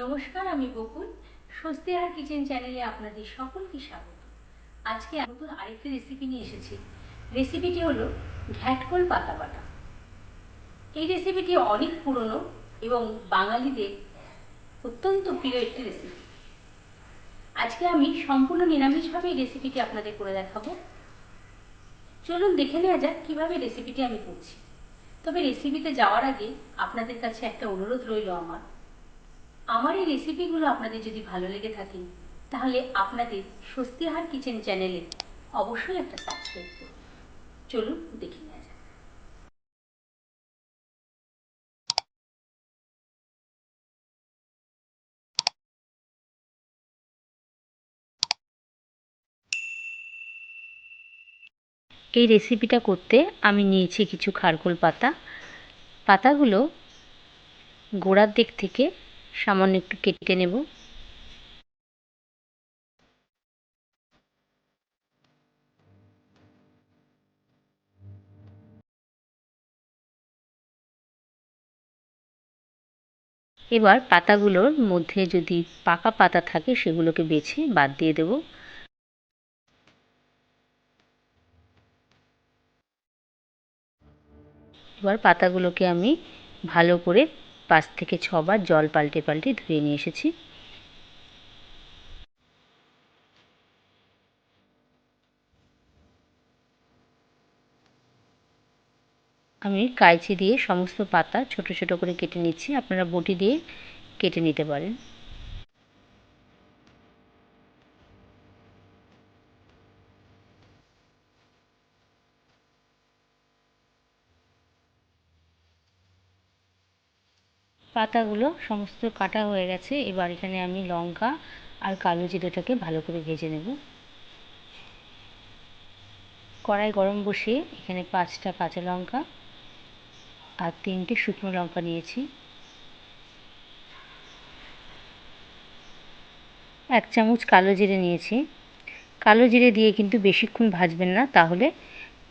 নমস্কার আমি বকুল, স্বস্তি আর কিচেন চ্যানেলে আপনাদের সকলকে স্বাগত। আজকে নতুন আরেকটি রেসিপি নিয়ে এসেছি। রেসিপিটি হলো ঘ্যাটকোল পাতা বাটা। এই রেসিপিটি অনেক পুরনো এবং বাঙালিদের অত্যন্ত প্রিয় একটি রেসিপি আজকে আমি সম্পূর্ণ নিরামিষভাবে এই রেসিপিটি আপনাদের করে দেখাবো। চলুন দেখে নেওয়া যাক কীভাবে রেসিপিটি আমি করছি। তবে রেসিপিতে যাওয়ার আগে আপনাদের কাছে একটা অনুরোধ রইল আমার। আমার এই রেসিপিগুলো আপনাদের যদি ভালো লেগে থাকে, তাহলে আপনাদের স্বস্তিহার কিচেন চ্যানেলে অবশ্যই একটা সাবস্ক্রাইব করুন। চলুন, দেখি এই রেসিপিটা করতে আমি নিয়েছি কিছু খারকোল পাতা। পাতাগুলো গোড়ার দিক থেকে সামান্য একটু কেটে নেব। এবার পাতাগুলোর মধ্যে যদি পাকা পাতা থাকে সেগুলোকে বেছে বাদ দিয়ে দেব। এবার পাতাগুলোকে আমি ভালো করে পাঁচ থেকে ছবার জল পাল্টে পাল্টে ধুয়ে নিয়ে এসেছি। আমি কাইচি দিয়ে সমস্ত পাতা ছোট ছোট করে কেটে নিচ্ছি। আপনারা বটি দিয়ে কেটে নিতে পারেন। পাতাগুলো সমস্ত কাটা হয়ে গেছে। এবার এখানে আমি লঙ্কা আর কালো জিরেটাকে ভালো করে ভেজে নেব। কড়াই গরম বসিয়ে এখানে পাঁচটা কাঁচা লঙ্কা আর তিনটে শুকনো লঙ্কা নিয়েছি। এক চামচ কালো জিরে নিয়েছি। কালো জিরে দিয়ে কিন্তু বেশিক্ষণ ভাজবেন না, তাহলে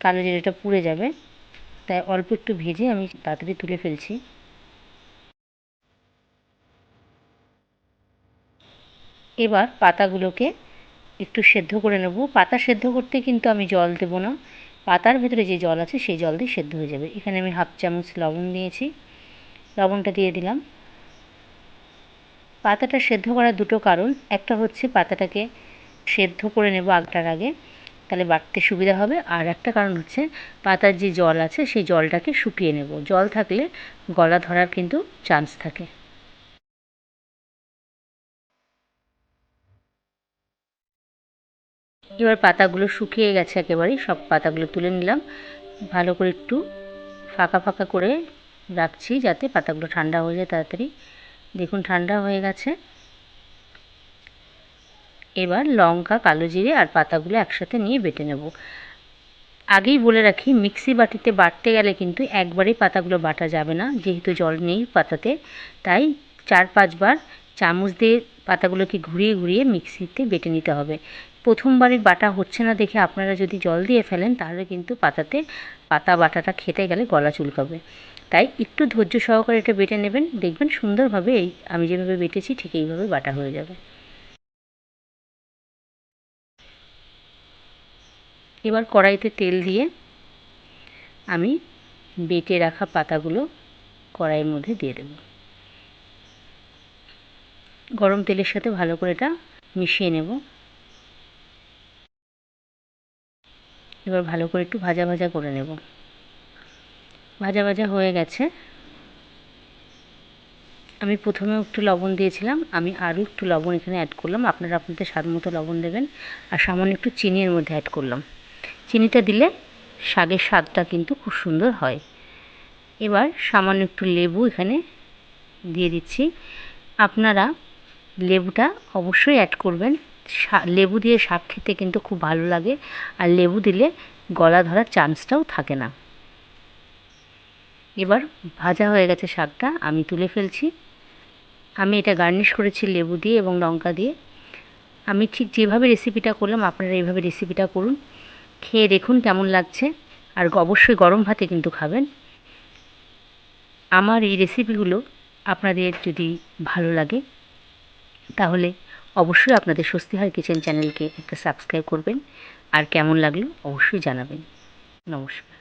কালো জিরেটা পুড়ে যাবে। তাই অল্প একটু ভেজে আমি তাড়াতাড়ি তুলে ফেলছি। এবার পাতাগুলোকে একটু সেদ্ধ করে নেব। পাতা সেদ্ধ করতে কিন্তু আমি জল দেবো না। পাতার ভেতরে যে জল আছে সেই জল দিয়ে সেদ্ধ হয়ে যাবে। এখানে আমি হাফ চামচ লবণ দিয়েছি। লবণটা দিয়ে দিলাম। পাতাটা সেদ্ধ করার দুটো কারণ। একটা হচ্ছে পাতাটাকে সেদ্ধ করে নেব আগটার আগে, তাহলে বাটতে সুবিধা হবে। আর একটা কারণ হচ্ছে পাতার যে জল আছে সেই জলটাকে শুকিয়ে নেব। জল থাকলে গলা ধরার কিন্তু চান্স থাকে। এবার পাতাগুলো শুকিয়ে গেছে একেবারেই, সব পাতাগুলো তুলে নিলাম। ভালো করে একটু ফাঁকা ফাঁকা করে রাখছি যাতে পাতাগুলো ঠান্ডা হয়ে যায় তাড়াতাড়ি। দেখুন, ঠান্ডা হয়ে গেছে। এবার লঙ্কা, কালো জিরে আর পাতাগুলো একসাথে নিয়ে বেটে নেব। আগেই বলে রাখি, মিক্সি বাটিতে বাটতে গেলে কিন্তু একবারেই পাতাগুলো বাটা যাবে না, যেহেতু জল নেই পাতাতে। তাই চার পাঁচবার চামচ দিয়ে পাতাগুলোকে ঘুরিয়ে ঘুরিয়ে মিক্সিতে বেটে নিতে হবে। প্রথমবারই বাটা হচ্ছে না দেখে আপনারা যদি জল দিয়ে ফেলেন, তাহলে কিন্তু পাতাতে পাতা বাটাটা খেতে গেলে গলা চুলকাবে। তাই একটু ধৈর্য সহকারে এটা বেটে নেবেন। দেখবেন সুন্দরভাবে এই আমি যেভাবে বেটেছি, ঠিক এইভাবে বাটা হয়ে যাবে। এবার কড়াইতে তেল দিয়ে আমি বেটে রাখা পাতাগুলো কড়াইয়ের মধ্যে দিয়ে দেব। গরম তেলের সাথে ভালো করে এটা মিশিয়ে নেব। এবার ভালো করে একটু ভাজা ভাজা করে নেব। ভাজা ভাজা হয়ে গেছে। আমি প্রথমে একটু লবণ দিয়েছিলাম, আমি আরও একটু লবণ এখানে অ্যাড করলাম। আপনারা আপনাদের স্বাদ মতো লবণ দেবেন আর সামান্য একটু চিনি এর মধ্যে অ্যাড করলাম। চিনিটা দিলে শাকের স্বাদটা কিন্তু খুব সুন্দর হয়। এবার সামান্য একটু লেবু এখানে দিয়ে দিচ্ছি। আপনারা লেবুটা অবশ্যই অ্যাড করবেন। লেবু দিয়ে শাক খেতে কিন্তু খুব ভালো লাগে। আর লেবু দিলে গলা ধরার চান্সটাও থাকে না। এবার ভাজা হয়ে গেছে শাকটা, আমি তুলে ফেলছি। আমি এটা গার্নিশ করেছি লেবু দিয়ে এবং লঙ্কা দিয়ে। আমি ঠিক যেভাবে রেসিপিটা করলাম, আপনারা এইভাবে রেসিপিটা করুন। খেয়ে দেখুন কেমন লাগছে। আর অবশ্যই গরম ভাতে কিন্তু খাবেন। আমার এই রেসিপিগুলো আপনাদের যদি ভালো লাগে, তাহলে অবশ্যই আপনাদের স্বস্তিহার কিচেন চ্যানেলকে একটা সাবস্ক্রাইব করবেন। আর কেমন লাগল অবশ্যই জানাবেন। নমস্কার।